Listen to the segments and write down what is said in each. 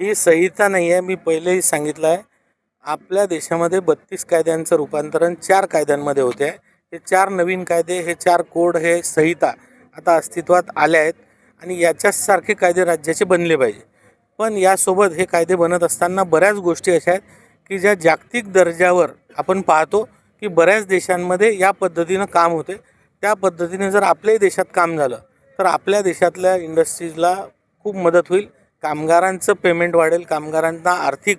ही संहिता नाही आहे मी पहिलेही सांगितलं आहे. आपल्या देशामध्ये बत्तीस कायद्यांचं रूपांतरण चार कायद्यांमध्ये होते. आहे हे चार नवीन कायदे हे चार कोड हे संहिता आता अस्तित्वात आल्या आहेत आणि याच्यासारखे कायदे राज्याचे बनले पाहिजे. पण यासोबत हे कायदे बनत असताना बऱ्याच गोष्टी अशा आहेत की ज्या जागतिक दर्जावर आपण पाहतो की बऱ्याच देशांमध्ये या पद्धतीनं काम होते. त्या पद्धतीने जर आपल्याही देशात काम झालं तर आपल्या देशातल्या इंडस्ट्रीजला खूप मदत होईल. कामगारांचं पेमेंट वाढेल कामगारांना आर्थिक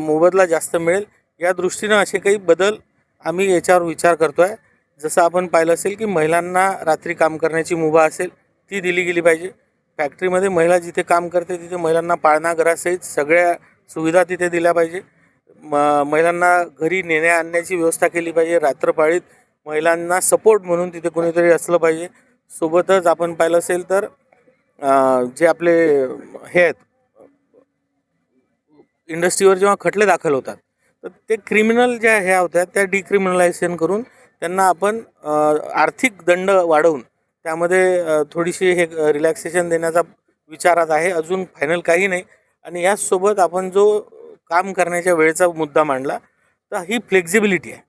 मोबदला जास्त मिळेल. या दृष्टीनं असे काही बदल आम्ही याच्यावर विचार करतो आहे जसं आपण पाहिलं असेल की महिलांना रात्री काम करण्याची मुभा असेल ती दिली गेली पाहिजे. फॅक्टरीमध्ये महिला जिथे काम करते तिथे महिलांना पाळणा घरासहित सगळ्या सुविधा तिथे दिल्या पाहिजे. म महिलांना घरी नेण्या आणण्याची व्यवस्था केली पाहिजे. रात्रपाळीत महिलांना सपोर्ट म्हणून तिथे कोणीतरी असलं पाहिजे. सोबतच आपण पाहिलं असेल तर जे आपले हे आहेत इंडस्ट्रीवर जेव्हा खटले दाखल होतात तर ते क्रिमिनल ज्या ह्या होत्या त्या डिक्रिमिनलायझेशन करून त्यांना आपण आर्थिक दंड वाढवून त्यामध्ये थोडीशी हे रिलॅक्सेशन देण्याचा विचारात आहे. अजून फायनल काही नाही. आणि याचसोबत आपण जो काम करण्याच्या वेळेचा मुद्दा मांडला तर ही फ्लेक्झिबिलिटी आहे.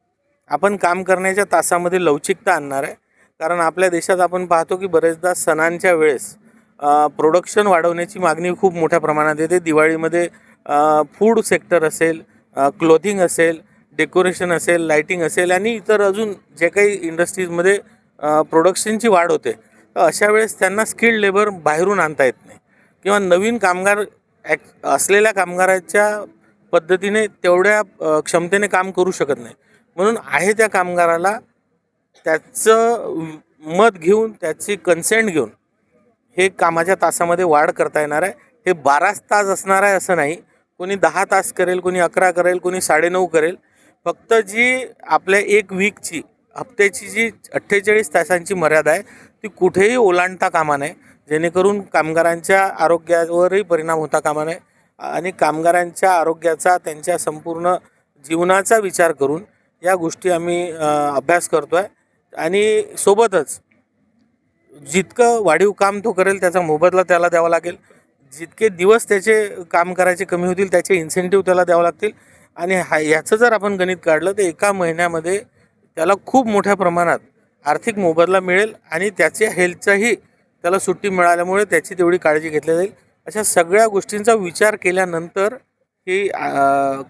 आपण काम करण्याच्या तासामध्ये लवचिकता आणणार आहे. कारण आपल्या देशात आपण पाहतो की बरेचदा सणांच्या वेळेस प्रोडक्शन वाढवण्याची मागणी खूप मोठ्या प्रमाणात येते. दिवाळीमध्ये फूड सेक्टर असेल क्लोथिंग असेल डेकोरेशन असेल लाईटिंग असेल आणि इतर अजून जे काही इंडस्ट्रीजमध्ये प्रोडक्शनची वाढ होते तर अशा वेळेस त्यांना स्किल्ड लेबर बाहेरून आणता येत नाही. किंवा नवीन कामगार ॲक असलेल्या कामगाराच्या पद्धतीने तेवढ्या क्षमतेने काम करू शकत नाही. म्हणून आहे त्या कामगाराला त्याचं मत घेऊन त्याची कन्सेंट घेऊन हे कामाच्या तासामध्ये वाढ करता येणार आहे. हे बाराच तास असणार आहे असं नाही. कोणी दहा तास करेल कोणी अकरा करेल कोणी साडेनऊ करेल. फक्त जी आपल्या एक वीकची हप्त्याची जी अठ्ठेचाळीस तासांची मर्यादा आहे ती कुठेही ओलांडता कामा नये. जेणेकरून कामगारांच्या आरोग्यावरही परिणाम होता कामा नये. आणि कामगारांच्या आरोग्याचा त्यांच्या संपूर्ण जीवनाचा विचार करून या गोष्टी आम्ही अभ्यास करतो आहे आणि सोबतच जितकं वाढीव काम तो करेल त्याचा मोबदला त्याला द्यावा लागेल. जितके दिवस त्याचे काम करायचे कमी होतील त्याचे इन्सेंटिव्ह त्याला द्यावं लागतील. आणि हा ह्याचं जर आपण गणित काढलं तर एका महिन्यामध्ये त्याला खूप मोठ्या प्रमाणात आर्थिक मोबदला मिळेल आणि त्याच्या हेल्थचाही त्याला सुट्टी मिळाल्यामुळे त्याची तेवढी काळजी घेतली जाईल. अशा सगळ्या गोष्टींचा विचार केल्यानंतर ही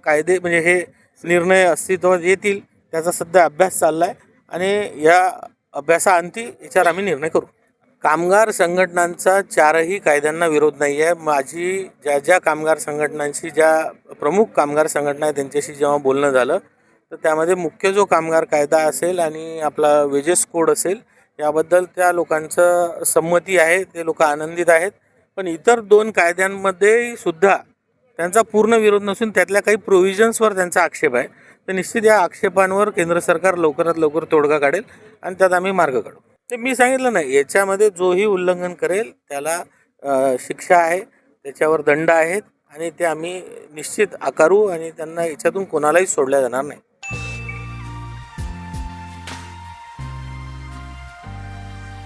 कायदे म्हणजे हे निर्णय अस्तित्वात येतील त्याचा सध्या अभ्यास चालला आहे आणि या अभ्यासाअंती याच्यावर आम्ही निर्णय करू. कामगार संघटनांचा चारही कायद्यांना विरोध नाही आहे माझी ज्या ज्या कामगार संघटनांशी ज्या प्रमुख कामगार संघटना आहे त्यांच्याशी जेव्हा बोलणं झालं तर त्यामध्ये मुख्य जो कामगार कायदा असेल आणि आपला वेजेस कोड असेल याबद्दल त्या लोकांचं संमती आहे ते लोक आनंदित आहेत. पण इतर दोन कायद्यांमध्ये सुद्धा त्यांचा पूर्ण विरोध नसून त्यातल्या काही प्रोव्हिजन्सवर त्यांचा आक्षेप आहे. तर निश्चित या आक्षेपांवर केंद्र सरकार लवकरात लवकर तोडगा काढेल आणि त्यात आम्ही मार्ग काढू. ते मी सांगितलं नाही. याच्यामध्ये जोही उल्लंघन करेल त्याला शिक्षा आहे त्याच्यावर दंड आहेत आणि ते आम्ही निश्चित आकारू आणि त्यांना याच्यातून कोणालाही सोडल्या जाणार नाही.